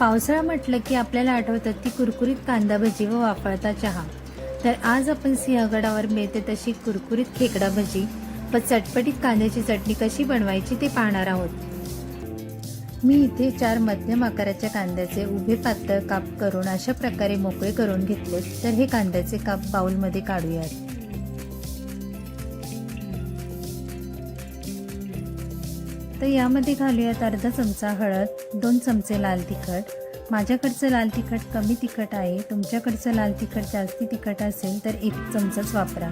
पावसाळा म्हटलं की आपल्याला आठवतात ती कुरकुरीत कांदा भजी व वाफळता चहा. तर आज आपण सिंहगडावर मिळते तशी कुरकुरीत खेकडा भजी व चटपटीत कांद्याची चटणी कशी बनवायची ते पाहणार आहोत. मी इथे चार मध्यम आकाराच्या कांद्याचे उभे पातळ काप करून अशा प्रकारे मोकळे करून घेतले. तर हे कांद्याचे काप बाउलमध्ये काढूयात. तर यामध्ये घालूयात अर्धा चमचा हळद दोन चमचे लाल तिखट. माझ्याकडचं लाल तिखट कमी तिखट आहे तुमच्याकडचं लाल तिखट जास्ती तिखट असेल तर एक चमचाच वापरा.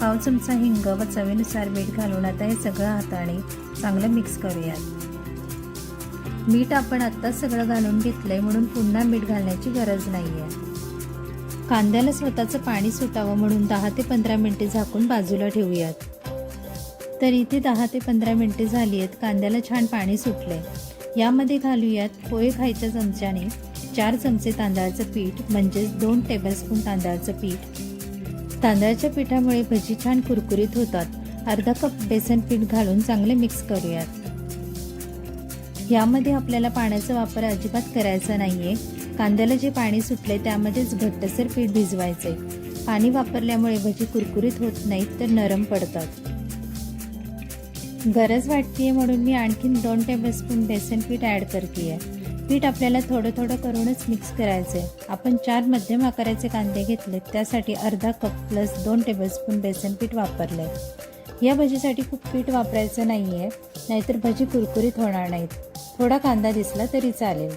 पाव चमचा हिंग व चवीनुसार मीठ घालून आता हे सगळं हाताने चांगलं मिक्स करूयात. मीठ आपण आत्ताच सगळं घालून घेतलंय म्हणून पुन्हा मीठ घालण्याची गरज नाही आहे कांद्याला स्वतःचं पाणी सुटावं म्हणून दहा ते पंधरा मिनिटे झाकून बाजूला ठेवूयात. तर इथे दहा ते पंधरा मिनिटे झाली आहेत. कांद्याला छान पाणी सुटले यामध्ये घालूयात पोहे खायच्या चमच्याने चार चमचे तांदळाचं पीठ म्हणजेच दोन टेबलस्पून तांदळाचं पीठ. तांदळाच्या पिठामुळे भजी छान कुरकुरीत होतात. अर्धा कप बेसन पीठ घालून चांगले मिक्स करूयात. यामध्ये आपल्याला पाण्याचा वापर अजिबात करायचा नाही आहे कांद्याला जे पाणी सुटले त्यामध्येच घट्टसर पीठ भिजवायचे पाणी वापरल्यामुळे भजी कुरकुरीत होत नाहीत तर नरम पडतात. गरज वाटतीये म्हणून मी आणखीन दोन टेबलस्पून बेसन पीठ ॲड करते पीठ आपल्याला थोडं थोडं करूनच मिक्स करायचे आपण चार मध्यम आकाराचे कांदे घेतले त्यासाठी अर्धा कप प्लस दोन टेबलस्पून बेसन पीठ वापरले या भजीसाठी खूप पीठ वापरायचं नाही आहे नाहीतर भजी कुरकुरीत होणार नाहीत. थोडा कांदा दिसला तरी चालेल.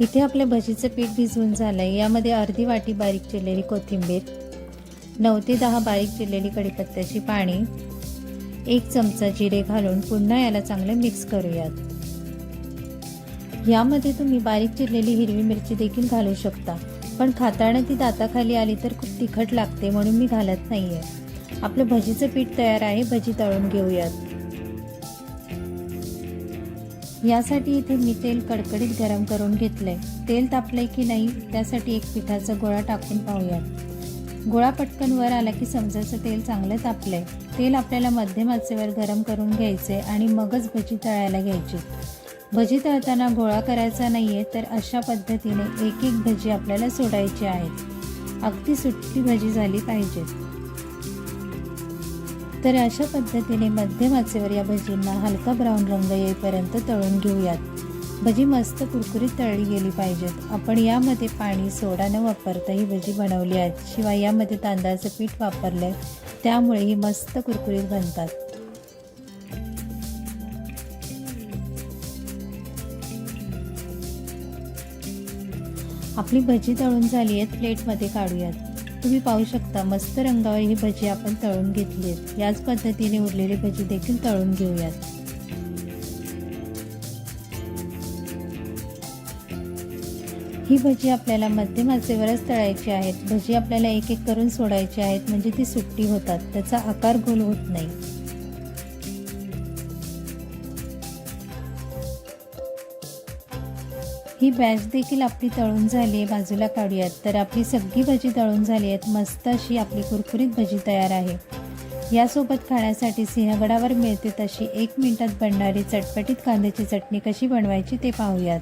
इथे आपल्या भजीचं पीठ भिजवून झालंय. यामध्ये अर्धी वाटी बारीक चिरलेली कोथिंबीर नऊ ते दहा बारीक चिरलेली कढीपत्त्याची पाणी एक चमचा जिरे घालून पुन्हा याला चांगलं मिक्स करूयात. यामध्ये तुम्ही बारीक चिरलेली हिरवी मिरची देखील घालू शकता पण खाताना ती दाताखाली आली तर खूप तिखट लागते म्हणून मी घालत नाहीये. आपलं भजीचं पीठ तयार आहे भजी तळून घेऊयात. यासाठी इथे मी तेल कडकडीत गरम करून घेतलंय. तेल तापलंय की नाही त्यासाठी एक पिठाचा गोळा टाकून पाहूयात. गोळा पटकन वर आला की समजायचं तेल चांगलं तापलंय. तेल आपल्याला मध्यम आचेवर गरम करून घ्यायचे आणि मगच भजी तळायला घ्यायची. भजी तळताना गोळा करायचा नाहीये तर अशा पद्धतीने एक एक भजी आपल्याला सोडायची आहेत अगदी सुट्टी भजी झाली पाहिजे. तर अशा पद्धतीने मध्यम आचेवर या भजींना हलका ब्राऊन रंग येईपर्यंत तळून घेऊयात. भजी मस्त कुरकुरीत तळली गेली पाहिजेत. आपण यामध्ये पाणी सोडा न वापरता ही भजी बनवली आहेत. शिवाय यामध्ये तांदळाचं पीठ वापरलं आहे त्यामुळे ही मस्त कुरकुरीत बनतात. आपली भजी तळून झाली आहेत प्लेटमध्ये काढूयात. तुम्ही पाहू शकता मस्त रंगावर ही भजी आपण तळून घेतली आहेत. याच पद्धतीने उरलेली भजी देखील तळून घेऊयात. ही भजी आपल्याला मध्यम आचेवरच तळायची आहेत. भजी आपल्याला एक एक करून सोडायची आहेत. म्हणजे ती सुट्टी होतात. त्याचा आकार गोल होत नाही. ही बॅच देखील आपली तळून झाली आहे बाजूला काढूयात. तर आपली सगळी भजी तळून झाली आहेत. मस्त अशी आपली कुरकुरीत भजी तयार आहे. यासोबत खाण्यासाठी सिंहगडावर मिळते तशी एक मिनिटात बनणारी चटपटीत कांद्याची चटणी कशी बनवायची ते पाहूयात.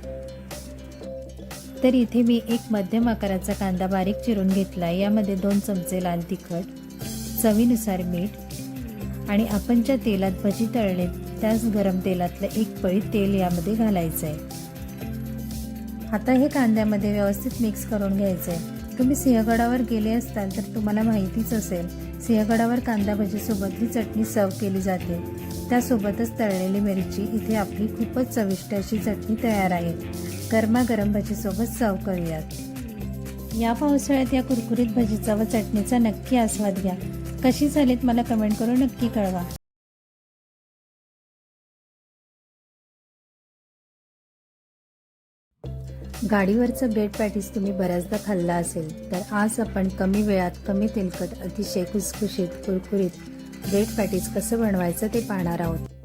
तर इथे मी एक मध्यम आकाराचा कांदा बारीक चिरून घेतला यामध्ये दोन चमचे लाल तिखट चवीनुसार मीठ आणि आपण ज्या तेलात भजी तळले त्याच गरम तेलातलं एक पळी तेल यामध्ये घालायचं आहे आता हे कांद्यामध्ये व्यवस्थित मिक्स करून घ्यायचं आहे तुम्ही सिंहगडावर गेले असताल तर तुम्हाला माहितीच असेल सिंहगडावर कांदा भजीसोबत ही चटणी सर्व केली जाते. त्यासोबतच तळलेली मिरची इथे आपली खूपच चविष्ट अशी चटणी तयार आहे. गरमागरम भजीसोबत सर्व करूयात. या पावसाळ्यात या कुरकुरीत भजीचा व चटणीचा नक्की आस्वाद घ्या. कशी झालीत मला कमेंट करून नक्की कळवा. गाडीवरचं ब्रेड पॅटीस तुम्ही बऱ्याचदा खाल्ला असेल तर आज आपण कमी वेळात कमी तेलकट अतिशय खुसखुशीत कुरकुरीत ब्रेड पॅटीस कसं बनवायचं ते पाहणार आहोत.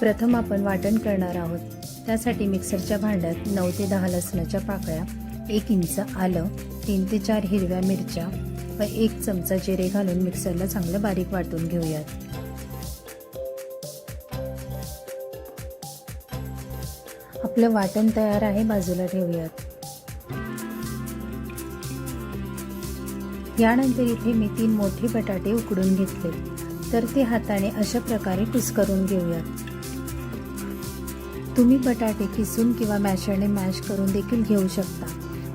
प्रथम आपण वाटण करणार आहोत. त्यासाठी मिक्सरच्या भांड्यात नऊ ते दहा लसणाच्या पाकळ्या एक इंच आलं तीन ते चार हिरव्या मिरच्या व एक चमचा जिरे घालून मिक्सरला चांगलं बारीक वाटून घेऊयात. आपलं वाटण तयार आहे बाजूला ठेवूयात. यानंतर इथे मी तीन मोठे बटाटे उकडून घेतले. तर ते हाताने अशा प्रकारे कुस्करून घेऊयात. तुम्ही बटाटे किसून किंवा मॅशरने मॅश करून देखील घेऊ शकता.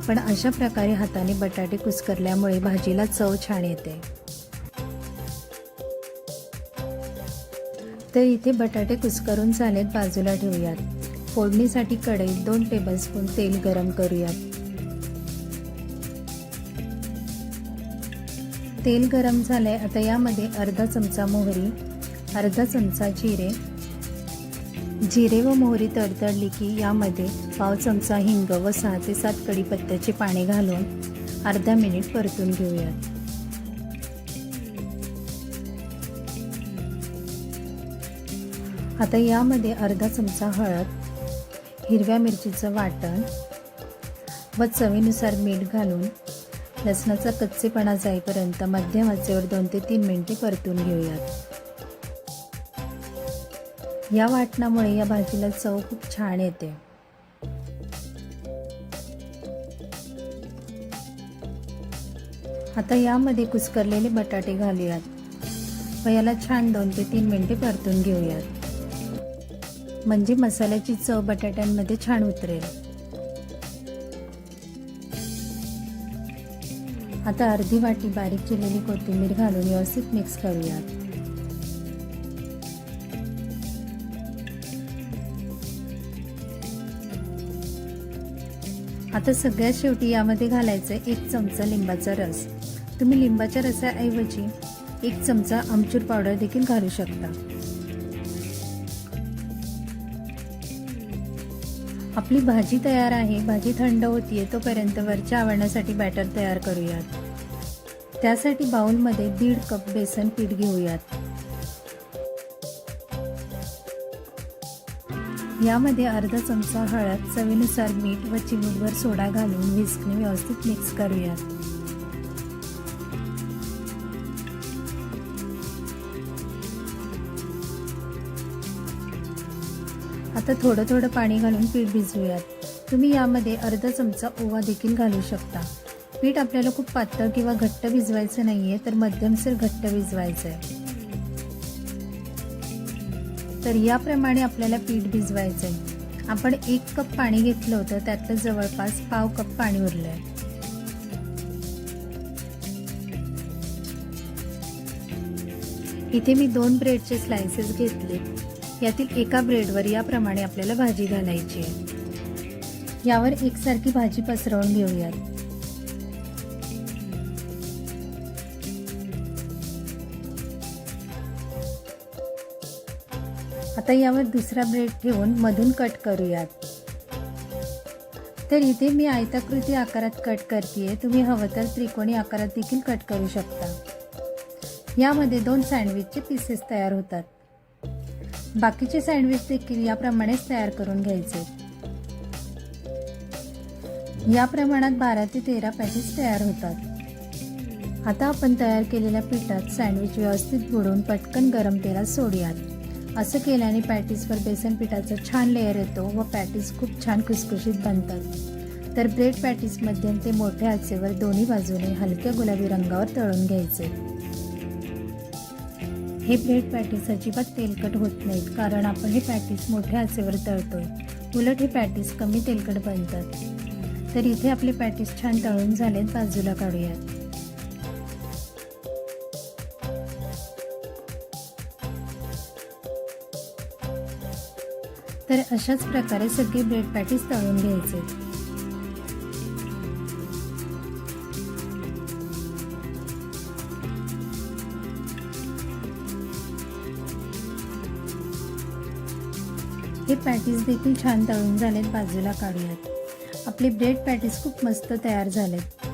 पण अशा प्रकारे हाताने बटाटे कुस्करल्यामुळे भाजीला चव छान येते. तर इथे बटाटे कुस्करून झालेत बाजूला ठेवूयात. फोडणीसाठी कढईत दोन टेबलस्पून तेल गरम करूयात. तेल गरम झालंय आता यामध्ये अर्धा चमचा मोहरी अर्धा चमचा जिरे जिरे व मोहरी तडतडली की यामध्ये पाव चमचा हिंग व सहा ते सात कढीपत्त्याचे पाणी घालून अर्धा मिनिट परतून घेऊयात. आता यामध्ये अर्धा चमचा हळद हिरव्या मिरचीचं वाटण व चवीनुसार मीठ घालून लसणाचा कच्चेपणा जाईपर्यंत मध्यम आचेवर दोन ते तीन मिनिटे परतून घेऊयात. या वाटणामुळे या भाजीला चव खूप छान येते. आता यामध्ये कुस्करलेले बटाटे घालूयात. व याला छान दोन ते तीन मिनिटे परतून घेऊयात. म्हणजे मसाल्याची चव बटाट्यांमध्ये छान उतरेल. आता अर्धी वाटी बारीक चिरलेली कोथिंबीर घालून व्यवस्थित मिक्स करूयात. आता सगळ्यात शेवटी यामध्ये घालायचं एक चमचा लिंबाचा रस. तुम्ही लिंबाच्या रसाऐवजी एक चमचा आमचूर पावडर देखील घालू शकता. आपली भाजी तयार आहे भाजी थंड होतीये तोपर्यंत वरच्या आवडण्यासाठी बॅटर तयार करूयात. त्यासाठी बाउलमध्ये दीड कप बेसन पीठ घेऊयात. यामध्ये अर्धा चमचा हळद चवीनुसार मीठ व चिमूटभर सोडा घालून विस्कने व्यवस्थित मिक्स करूयात. आता थोडं थोडं पाणी घालून पीठ भिजवूयात. तुम्ही यामध्ये अर्धा चमचा ओवा देखील घालू शकता. पीठ आपल्याला खूप पातळ किंवा घट्ट भिजवायचं नाहीये तर मध्यमसर घट्ट भिजवायचं आहे तर याप्रमाणे आपल्याला पीठ भिजवायचं आहे आपण एक कप पाणी घेतलं होतं त्यातलं जवळपास पाव कप पाणी उरलं आहे इथे मी दोन ब्रेडचे स्लायसेस घेतले. यातील एका ब्रेडवर याप्रमाणे आपल्याला भाजी घालायची आहे. यावर एकसारखी भाजी पसरवून घेऊयात. आता यावर दुसरा ब्रेड ठेवून मधून कट करूयात. तर इथे मी आयताकृती आकारात कट करते तुम्ही हवं तर त्रिकोणी आकारात देखील कट करू शकता. यामध्ये दोन सँडविचचे पीसेस तयार होतात. बाकीचे सँडविच देखील याप्रमाणेच तयार करून घ्यायचे. या प्रमाणात बारा ते तेरा पॅटीस तयार होतात. आता आपण तयार केलेल्या पिठात सँडविच व्यवस्थित बुडवून पटकन गरम तेलात सोडूयात. असं केल्याने पॅटीसवर बेसन पिठाचा छान लेअर येतो व पॅटीस खूप छान खुसखुशीत बनतात तर ब्रेड पॅटीसमध्ये ते मोठ्या आचेवर दोन्ही बाजूने हलक्या गुलाबी रंगावर तळून घ्यायचे. हे ब्रेड पॅटीस अजिबात तेलकट होत नाहीत कारण आपण हे पॅटीस मोठ्या आचेवर तळतोय. उलट हे पॅटीस कमी तेलकट बनतात. तर इथे आपले पॅटीस छान तळून झालेत बाजूला काढूयात. तर अशाच प्रकारे सगळे ब्रेड पॅटीस तळून घ्यायचे. हे पॅटीस देखील छान तळून झालेत बाजूला काढूयात. आपले ब्रेड पॅटीस खूप मस्त तयार झालेत.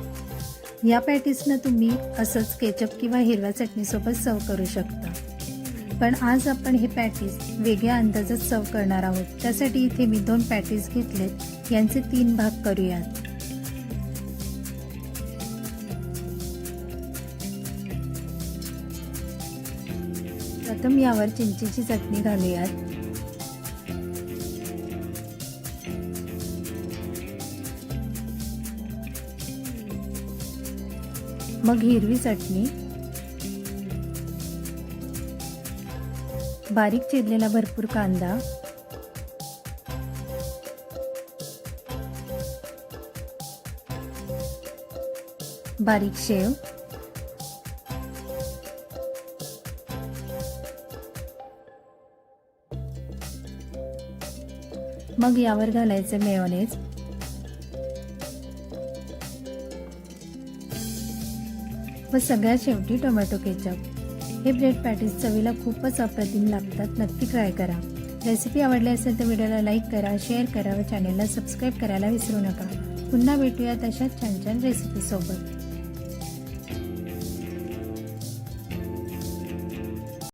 या पॅटीसनं तुम्ही असंच केचप किंवा हिरव्या चटणीसोबत सर्व करू शकता. पण आज आपण हे पॅटीज वेगळ्या अंदाजात सर्व करणार आहोत. त्यासाठी इथे मी दोन पॅटीज घेतलेत यांचे तीन भाग करूयात. प्रथम यावर चिंचेची चटणी घालूयात. मग हिरवी चटणी. बारीक चिरलेला भरपूर कांदा. बारीक शेव. मग यावर घालायचे मेयोनेज. व सगळ्यात शेवटी टोमॅटो केचप. हे ब्रेड पॅटीस चवीला खूपच अप्रतिम लागतात. नक्की ट्राय करा. रेसिपी आवडली असेल तर व्हिडिओला लाईक करा शेअर करा व चॅनेलला सबस्क्राईब करायला विसरू नका. पुन्हा भेटूया अशाच छान छान रेसिपीसोबत